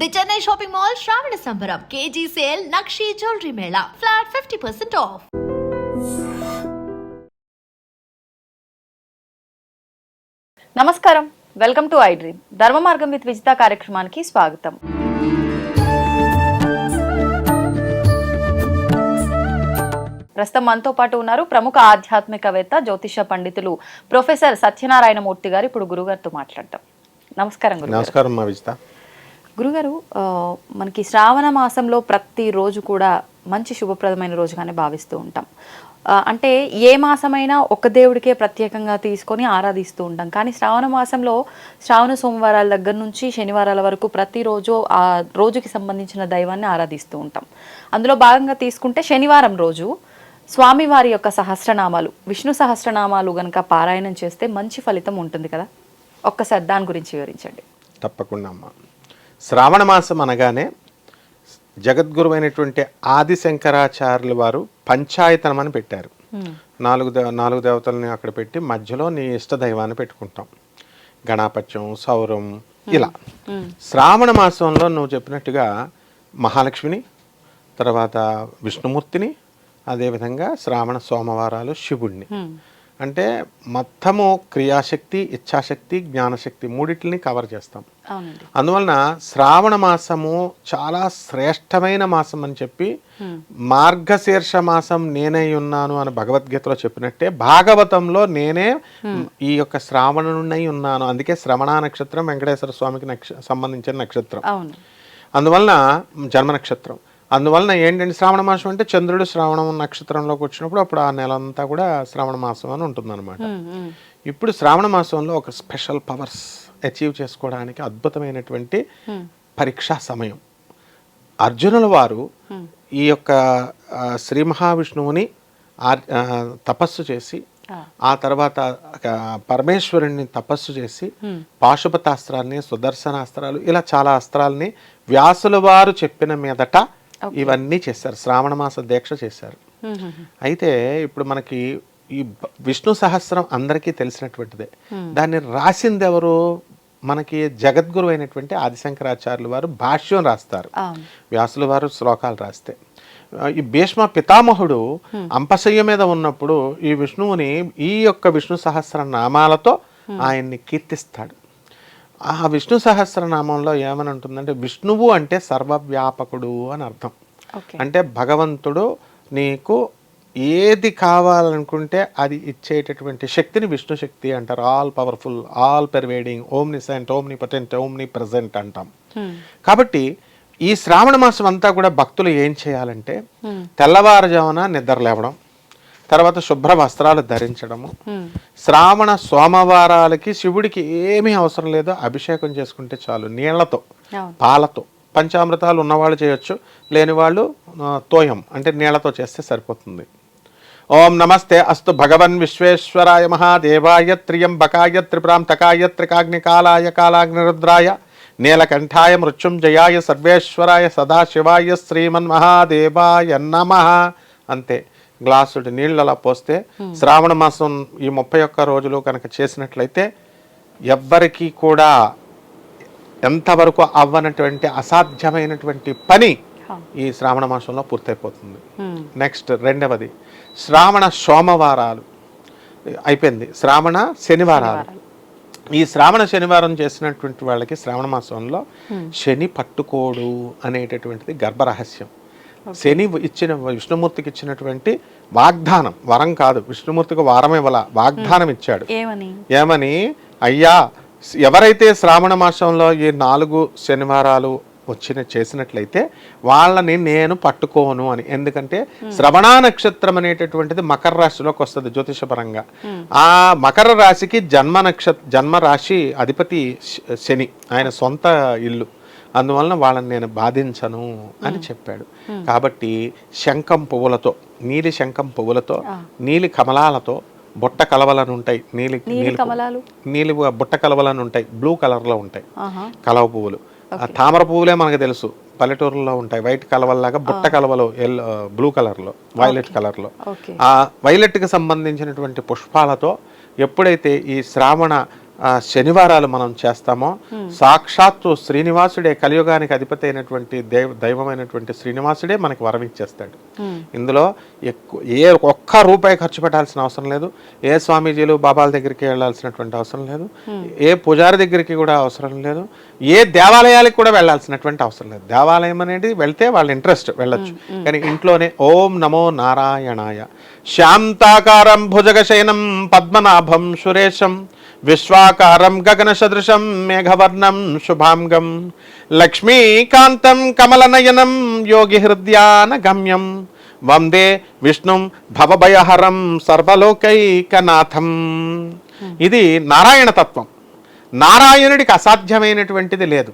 The Chennai shopping mall శ్రావణ సంబరం KG sale నక్షి జ్యువెలరీ మేళా ఫ్లాట్ ఫిఫ్టీ పర్సెంట్ ఆఫ్ నమస్కారం. వెల్కమ్ టు ఐ డ్రీమ్ ధర్మ మార్గం విత్ విజిత కార్యక్రమానికి స్వాగతం. ప్రస్తుతం మనతో పాటు ఉన్నారు ప్రముఖ ఆధ్యాత్మికవేత్త జ్యోతిష పండితులు ప్రొఫెసర్ సత్యనారాయణ మూర్తి గారు. ఇప్పుడు గురుగారితో మాట్లాడతాం నమస్కారం గురుగారు. నమస్కారం మా విజిత. గురుగారు మనకి శ్రావణ మాసంలో ప్రతి రోజు కూడా మంచి శుభప్రదమైన రోజుగానే భావిస్తూ ఉంటాం. అంటే ఏ మాసమైనా ఒక దేవుడికే ప్రత్యేకంగా తీసుకొని ఆరాధిస్తూ ఉంటాం. కానీ శ్రావణ మాసంలో శ్రావణ సోమవారాల దగ్గర నుంచి శనివారాల వరకు ప్రతిరోజు ఆ రోజుకి సంబంధించిన దైవాన్ని ఆరాధిస్తూ ఉంటాం. అందులో భాగంగా తీసుకుంటే శనివారం రోజు స్వామివారి యొక్క సహస్రనామాలు విష్ణు సహస్రనామాలు గనక పారాయణం చేస్తే మంచి ఫలితం ఉంటుంది కదా? ఒక్కసారి దాని గురించి వివరించండి. తప్పకుండా అమ్మా. శ్రావణ మాసం అనగానే జగద్గురువైనటువంటి ఆది శంకరాచార్యుల వారు పంచాయతనం అని పెట్టారు. నాలుగు దేవ నాలుగు దేవతల్ని అక్కడ పెట్టి మధ్యలో నీ ఇష్ట దైవాన్ని పెట్టుకుంటాం. గణాపత్యం సౌరం ఇలా. శ్రావణ మాసంలో నువ్వు చెప్పినట్టుగా మహాలక్ష్మిని తర్వాత విష్ణుమూర్తిని అదేవిధంగా శ్రావణ సోమవారాలు శివుడిని అంటే మొత్తము క్రియాశక్తి ఇచ్ఛాశక్తి జ్ఞానశక్తి మూడిటిని కవర్ చేస్తాం. అందువలన శ్రావణ మాసము చాలా శ్రేష్టమైన మాసం అని చెప్పి మార్గశీర్ష మాసం నేనే ఉన్నాను అని భగవద్గీతలో చెప్పినట్టే భాగవతంలో నేనే ఈ యొక్క శ్రావణునై ఉన్నాను. అందుకే శ్రవణ నక్షత్రం వెంకటేశ్వర స్వామికి నక్ష సంబంధించిన నక్షత్రం. అందువలన జన్మ నక్షత్రం. అందువలన ఏంటంటే శ్రావణ మాసం అంటే చంద్రుడు శ్రావణం నక్షత్రంలోకి వచ్చినప్పుడు అప్పుడు ఆ నెల అంతా కూడా శ్రావణ మాసం అని ఉంటుందన్నమాట. ఇప్పుడు శ్రావణ మాసంలో ఒక స్పెషల్ పవర్స్ అచీవ్ చేసుకోవడానికి అద్భుతమైనటువంటి పరీక్షా సమయం. అర్జునుల వారు ఈ యొక్క శ్రీ మహావిష్ణువుని తపస్సు చేసి ఆ. తర్వాత పరమేశ్వరుణ్ణి తపస్సు చేసి పాశుపతాస్త్రాన్ని సుదర్శనాస్త్రాలు ఇలా చాలా అస్త్రాలని వ్యాసుల వారు చెప్పిన మీదట ఇవన్నీ చేశారు శ్రావణ మాస దీక్ష చేశారు. అయితే ఇప్పుడు మనకి ఈ విష్ణు సహస్రం అందరికీ తెలిసినటువంటిదే. దాన్ని రాసింది ఎవరు మనకి జగద్గురు అయినటువంటి ఆదిశంకరాచార్యులు వారు భాష్యం రాస్తారు. వ్యాసుల వారు శ్లోకాలు రాస్తే. ఈ భీష్మ పితామహుడు అంపశయ్య మీద ఉన్నప్పుడు ఈ విష్ణువుని ఈ యొక్క విష్ణు సహస్ర నామాలతో ఆయన్ని కీర్తిస్తాడు. ఆ విష్ణు సహస్రనామంలో ఏమని ఉంటుందంటే విష్ణువు అంటే సర్వవ్యాపకుడు అని అర్థం. అంటే భగవంతుడు నీకు ఏది కావాలనుకుంటే అది ఇచ్చేటటువంటి శక్తిని విష్ణు శక్తి అంటారు. All powerful all pervading omniscient omnipotent omnipresent అంటాం. ఉమ్, కాబట్టి ఈ శ్రావణ మాసం అంతా కూడా భక్తులు ఏం చేయాలంటే తెల్లవారుజామున నిద్ర లేవడం. తర్వాత శుభ్ర వస్త్రాలు ధరించడము. శ్రావణ సోమవారాలకి శివుడికి ఏమీ అవసరం లేదు. అభిషేకం చేసుకుంటే చాలు. నీళ్ళతో పాలతో పంచామృతాలు ఉన్నవాళ్ళు చేయొచ్చు. లేని వాళ్ళు తోయం అంటే నీళ్ళతో చేస్తే సరిపోతుంది. ఓం నమస్తే అస్తు భగవన్ విశ్వేశ్వరాయ మహాదేవాయ త్రియంబకాయ త్రిప్రాంతకాయ త్రికాగ్నికాలాయ కాలాగ్నిరుద్రాయ నీలకంఠాయ మృత్యుంజయాయ సర్వేశ్వరాయ సదాశివాయ శ్రీమన్ మహాదేవాయ నమ. అంతే. గ్లాసుడి నీళ్ళు అలా పోస్తే శ్రావణ మాసం ఈ ముప్పై ఒక్క రోజులు కనుక చేసినట్లయితే ఎవ్వరికీ కూడా ఎంతవరకు అవ్వనటువంటి అసాధ్యమైనటువంటి పని ఈ శ్రావణ మాసంలో పూర్తయిపోతుంది. ఉమ్, నెక్స్ట్ రెండవది శ్రావణ సోమవారాలు. అయిపోయింది. శ్రావణ శనివారాలు. ఈ శ్రావణ శనివారం చేసినటువంటి వాళ్ళకి శ్రావణ మాసంలో శని పట్టుకోడు అనేటటువంటిది గర్భరహస్యం. శని ఇచ్చిన విష్ణుమూర్తికి ఇచ్చినటువంటి వాగ్దానం వరం కాదు. విష్ణుమూర్తికి వారం ఇవ్వాల వాగ్దానం ఇచ్చాడు. ఏమని? అయ్యా ఎవరైతే శ్రావణ మాసంలో ఈ నాలుగు శనివారాలు వచ్చిన చేసినట్లయితే వాళ్ళని నేను పట్టుకోను అని. ఎందుకంటే శ్రవణ నక్షత్రం అనేటటువంటిది మకర రాశిలోకి వస్తుంది జ్యోతిషపరంగా. ఆ మకర రాశికి జన్మ నక్షత్ర జన్మ రాశి అధిపతి శని ఆయన సొంత ఇల్లు. అందువలన వాళ్ళని నేను బాధించను అని చెప్పాడు. కాబట్టి శంఖం పువ్వులతో నీలి శంఖం పువ్వులతో నీలి కమలాలతో బుట్ట కలవలను ఉంటాయి. నీలి నీలి కమలాలు? నీలి బుట్ట కలవలను ఉంటాయి. బ్లూ కలర్లో ఉంటాయి. కలవ పువ్వులు. ఆ తామర పువ్వులే మనకు తెలుసు. పల్లెటూరులో ఉంటాయి. వైట్ కలవల్లాగా బుట్ట కలవలు ఎల్లో బ్లూ కలర్లో వైలెట్ కలర్లో. ఆ వైలెట్కి సంబంధించినటువంటి పుష్పాలతో ఎప్పుడైతే ఈ శ్రావణ శనివారాలు మనం చేస్తామో. సాక్షాత్తు శ్రీనివాసుడే కలియుగానికి అధిపతి అయినటువంటి దైవ దైవమైనటువంటి శ్రీనివాసుడే మనకి వరం ఇచ్చేస్తాడు ఇందులో ఎక్కువ ఏ ఒక్క రూపాయి ఖర్చు పెట్టాల్సిన అవసరం లేదు. ఏ స్వామీజీలు బాబాల దగ్గరికి వెళ్ళాల్సినటువంటి అవసరం లేదు. ఏ పూజారి దగ్గరికి కూడా అవసరం లేదు. ఏ దేవాలయాలకు కూడా వెళ్ళాల్సినటువంటి అవసరం లేదు. దేవాలయం అనేది వెళ్తే వాళ్ళ ఇంట్రెస్ట్ వెళ్ళొచ్చు. కానీ ఇంట్లోనే ఓం నమో నారాయణాయ. శాంతాకారం భుజగశయనం పద్మనాభం సురేశం విశ్వాకారం గగన సదృశం మేఘవర్ణం శుభాంగం లక్ష్మీకాంతం కమలనయనం యోగి హృద్యాన గమ్యం వందే విష్ణుం భవభయహరం సర్వలోకైకనాథం. ఇది నారాయణ తత్వం. నారాయణుడికి అసాధ్యమైనటువంటిది లేదు.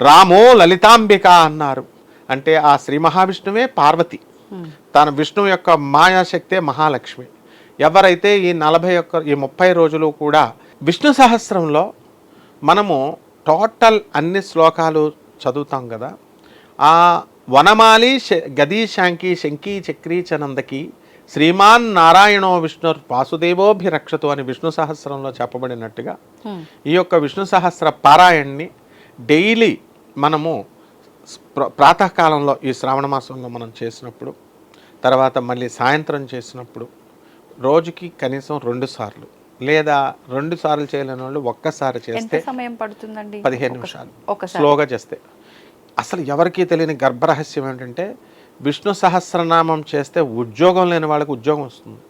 రామో లలితాంబిక అన్నారు. అంటే ఆ శ్రీ మహావిష్ణువే పార్వతి. తన విష్ణువు యొక్క మాయాశక్తే మహాలక్ష్మి. ఎవరైతే ఈ నలభై ఒక్క ఈ ముప్పై రోజులు కూడా విష్ణు సహస్రంలో మనము టోటల్ అన్ని శ్లోకాలు చదువుతాం కదా ఆ వనమాలి గదీ శాంకి శంకి చక్రీ చనందకి శ్రీమాన్ నారాయణో విష్ణు వాసుదేవోభిరక్షతు అని విష్ణు సహస్రంలో చెప్పబడినట్టుగా ఈ యొక్క విష్ణు సహస్ర పారాయణ్ణి డైలీ మనము ప్ర- ప్రాతకాలంలో ఈ శ్రావణ మాసంలో మనం చేసినప్పుడు తర్వాత మళ్ళీ సాయంత్రం చేసినప్పుడు రోజుకి కనీసం రెండు సార్లు లేదా రెండు సార్లు చేయలేని వాళ్ళు ఒక్కసారి చేస్తే సమయం పడుతుందండి? పదిహేను నిమిషాలు. స్లోగా చేస్తే. అసలు ఎవరికీ తెలియని గర్భరహస్యం ఏంటంటే విష్ణు సహస్రనామం చేస్తే ఉద్యోగం లేని వాళ్ళకి ఉద్యోగం వస్తుంది.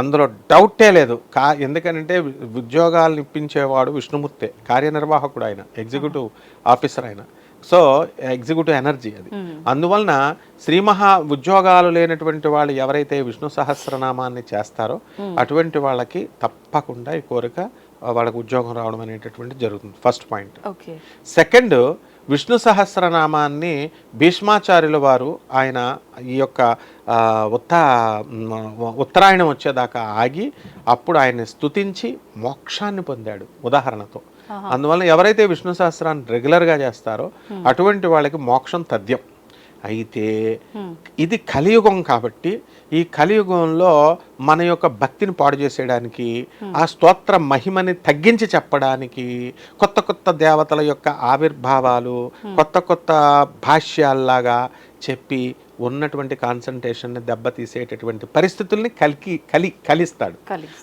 అందులో డౌటే లేదు. కా ఎందుకంటే ఉద్యోగాలు ఇప్పించేవాడు విష్ణుమూర్తే కార్యనిర్వాహకుడు ఆయన ఎగ్జిక్యూటివ్ ఆఫీసర్ ఆయన. సో ఎగ్జిక్యూటివ్ ఎనర్జీ అది. అందువలన శ్రీ మహా ఉద్యోగాలు లేనటువంటి వాళ్ళు ఎవరైతే విష్ణు సహస్రనామాన్ని చేస్తారో అటువంటి వాళ్ళకి తప్పకుండా ఈ కోరిక వాళ్ళకి ఉద్యోగం రావడం అనేటటువంటి జరుగుతుంది. First point. Okay. Second Vishnu సహస్రనామాన్ని భీష్మాచార్యుల వారు ఆయన ఈ యొక్క ఉత్త ఉత్తరాయణం వచ్చేదాకా ఆగి అప్పుడు ఆయన్ని స్తుతించి మోక్షాన్ని పొందాడు ఉదాహరణతో. అందువల్ల ఎవరైతే విష్ణు సహస్రాన్ని రెగ్యులర్గా చేస్తారో అటువంటి వాళ్ళకి మోక్షం తథ్యం. అయితే ఇది కలియుగం కాబట్టి ఈ కలియుగంలో మన యొక్క భక్తిని పాడు చేసేయడానికి ఆ స్తోత్ర మహిమని తగ్గించి చెప్పడానికి కొత్త కొత్త దేవతల యొక్క ఆవిర్భావాలు కొత్త కొత్త భాష్యాల్లాగా చెప్పి ఉన్నటువంటి కాన్సన్ట్రేషన్ని దెబ్బతీసేటటువంటి పరిస్థితుల్ని కలికి కలి కలిస్తాడు.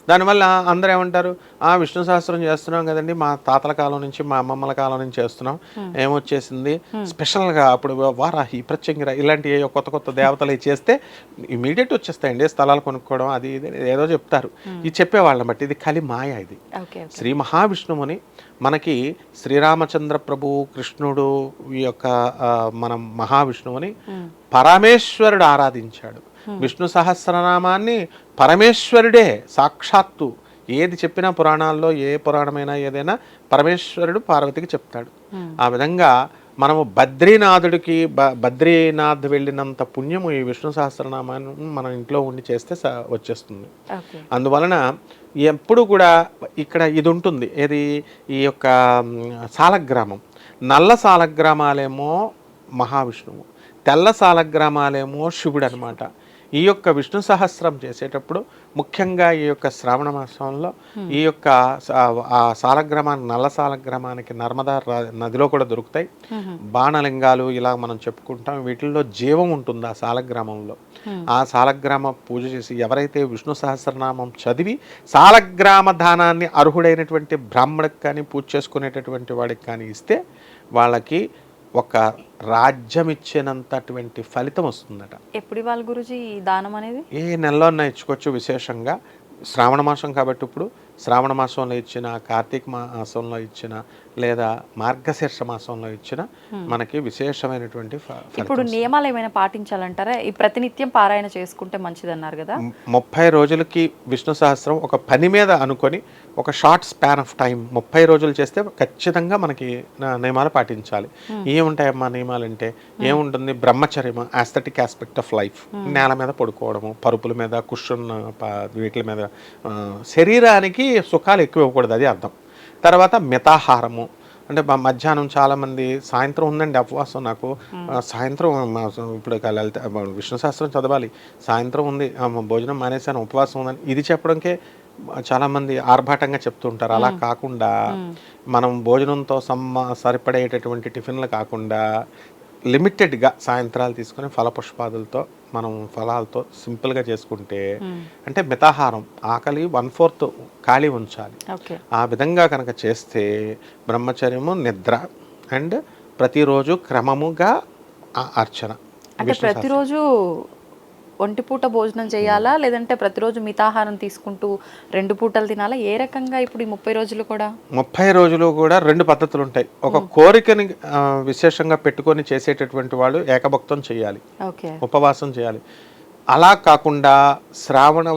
దానివల్ల అందరూ ఏమంటారు? ఆ విష్ణు సహస్రం చేస్తున్నాం కదండి మా తాతల కాలం నుంచి మా అమ్మమ్మల కాలం నుంచి చేస్తున్నాం. ఏమొచ్చేసింది? స్పెషల్గా అప్పుడు వారాహి ప్రత్యంగిర ఇలాంటి ఏ కొత్త కొత్త దేవతలు చేస్తే ఇమీడియట్ వచ్చేస్తాయండి స్థలాలు కొనుక్కోవడం అది ఇది ఏదో చెప్తారు. ఇది చెప్పేవాళ్ళని బట్టి ఇది కలి మాయ ఇది. శ్రీ మహావిష్ణువుని మనకి శ్రీరామచంద్ర ప్రభు కృష్ణుడు యొక్క మనం మహావిష్ణువుని పరమేశ్వరుడు ఆరాధించాడు. విష్ణు సహస్రనామాన్ని పరమేశ్వరుడే సాక్షాత్తు ఏది చెప్పినా పురాణాల్లో ఏ పురాణమైనా ఏదైనా పరమేశ్వరుడు పార్వతికి చెప్తాడు. ఆ విధంగా మనము బద్రీనాథుడికి బ బద్రీనాథ్ వెళ్ళినంత పుణ్యము ఈ విష్ణు సహస్రనామాన్ని మన ఇంట్లో ఉండి చేస్తే వచ్చేస్తుంది. అందువలన ఎప్పుడు కూడా ఇక్కడ ఇది ఉంటుంది. ఏది? ఈ యొక్క సాలగ్రామం. నల్ల సాలగ్రామాలేమో మహావిష్ణువు. తెల్ల సాలగ్రామాలేమో శివుడు అనమాట ఈ యొక్క విష్ణు సహస్రం చేసేటప్పుడు ముఖ్యంగా ఈ యొక్క శ్రావణ మాసంలో ఈ యొక్క ఆ సాలగ్రామానికి నల్ల సాలగ్రామానికి నర్మదా నదిలో కూడా దొరుకుతాయి. బాణలింగాలు ఇలా మనం చెప్పుకుంటాం. వీటిల్లో జీవం ఉంటుంది ఆ సాలగ్రామంలో. ఆ సాలగ్రామ పూజ చేసి ఎవరైతే విష్ణు సహస్రనామం చదివి సాలగ్రామ దానాన్ని అర్హుడైనటువంటి బ్రాహ్మడికి కానీ పూజ చేసుకునేటటువంటి వాడికి కానీ ఇస్తే వాళ్ళకి ఒక రాజ్యం ఇచ్చినంతటువంటి ఫలితం వస్తుందట. ఎప్పుడు ఇవ్వాలి గురుజీ ఈ దానం అనేది? ఏ నెలలో ఇచ్చుకోవచ్చు విశేషంగా. శ్రావణ మాసం కాబట్టి ఇప్పుడు శ్రావణ మాసంలో ఇచ్చిన కార్తీక మాసంలో ఇచ్చిన లేదా మార్గశీర్ష మాసంలో ఇచ్చిన మనకి విశేషమైనటువంటి ఇప్పుడు నియమాలు ఏమైనా పాటించాలంటారా? ఈ ప్రతినిత్యం పారాయణ చేసుకుంటే మంచిది అన్నారు కదా ముప్పై రోజులకి విష్ణు సహస్రం ఒక పని మీద అనుకొని ఒక షార్ట్ స్పాన్ ఆఫ్ టైం ముప్పై రోజులు చేస్తే ఖచ్చితంగా మనకి నియమాలు పాటించాలి. ఏముంటాయమ్మా నియమాలు అంటే ఏముంటుంది? బ్రహ్మచర్యం ఆస్థెటిక్ ఆస్పెక్ట్ ఆఫ్ లైఫ్ నేల మీద పడుకోవడము పరుపుల మీద కుషన్ వీటి మీద ఆ, శరీరానికి సుఖాలు ఎక్కువ ఇవ్వకూడదు అది అర్థం. తర్వాత మితాహారము. అంటే మా మధ్యాహ్నం చాలా మంది సాయంత్రం ఉందండి ఉపవాసం నాకు. సాయంత్రం ఇప్పుడు లలిత విష్ణు శాస్త్రం చదవాలి. సాయంత్రం ఉంది భోజనం మానేశాను ఉపవాసం ఉందని. ఇది చెప్పడంకే చాలా మంది ఆర్భాటంగా చెప్తుంటారు అలా కాకుండా మనం భోజనంతో సమ్మ సరిపడేటటువంటి టిఫిన్లు కాకుండా లిమిటెడ్గా సాయంత్రాలు తీసుకొని ఫలపుష్పాదులతో మనం ఫలాలతో సింపుల్గా చేసుకుంటే అంటే మితాహారం ఆకలి వన్ ఫోర్త్ ఖాళీ ఉంచాలి. ఆ విధంగా కనుక చేస్తే బ్రహ్మచర్యము నిద్ర అండ్ ప్రతిరోజు క్రమముగా అర్చన. అంటే ప్రతిరోజు ఒంటి పూట భోజనం చేయాలా? లేదంటే ప్రతిరోజు మితాహారం తీసుకుంటూ రెండు పూటలు తినాలా? ఏ రకంగా ఇప్పుడు ఈ ముప్పై రోజులు కూడా? ముప్పై రోజులు కూడా రెండు పద్ధతులు ఉంటాయి ఒక కోరికని విశేషంగా పెట్టుకొని చేసేటటువంటి వాళ్ళు ఏకభక్తం చేయాలి. ఓకే. ఉపవాసం చేయాలి. అలా కాకుండా శ్రావణ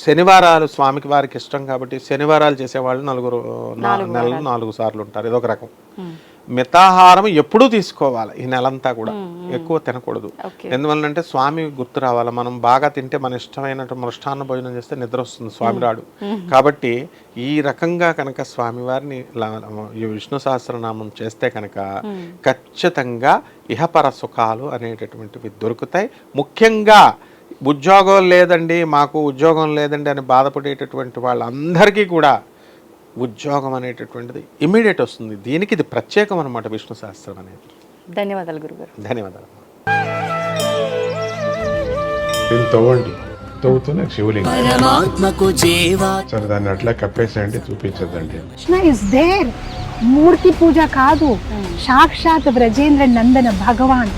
శనివారాలు స్వామికి వారికి ఇష్టం కాబట్టి శనివారాలు చేసేవాళ్ళు నలుగురు నెలలు నాలుగు సార్లు ఉంటారు. ఇదొక రకం. మితాహారం ఎప్పుడూ తీసుకోవాలి ఈ నెలంతా కూడా. ఎక్కువ తినకూడదు. ఎందువల్లంటే స్వామి గుర్తు రావాలి. మనం బాగా తింటే మన ఇష్టమైన మృష్టాన్న భోజనం చేస్తే నిద్ర వస్తుంది స్వామి రాడు కాబట్టి ఈ రకంగా కనుక స్వామివారిని ఈ విష్ణు సహస్రనామం చేస్తే కనుక ఖచ్చితంగా ఇహపర సుఖాలు అనేటటువంటివి దొరుకుతాయి. ముఖ్యంగా ఉద్యోగం లేదండి మాకు ఉద్యోగం లేదండి అని బాధపడేటటువంటి వాళ్ళందరికీ కూడా ఉద్యోగం అనేటటువంటిది ఇమీడియట్ వస్తుంది. దీనికి ఇది ప్రత్యేకం అనమాట విష్ణు సహస్రం అనేది. ధన్యవాదాలు గురుగారు. ధన్యవాదాలు. దీన్ని తవ్వండి. తవ్వుతూనే శివలింగం. సరే దాన్ని అట్లా కప్పేసేయండి చూపించదండి కృష్ణ ఇస్ దేర్ మూర్తి పూజ కాదు. సాక్షాత్ బ్రజేంద్ర నందన భగవాన్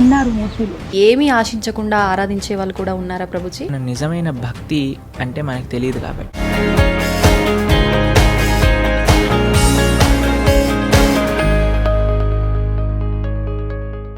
ఉన్నారు మూర్తిలో. ఏమీ ఆశించకుండా ఆరాధించే వాళ్ళు కూడా ఉన్నారా ప్రభుజీ? నిజమైన భక్తి అంటే మనకు తెలియదు కాబట్టి.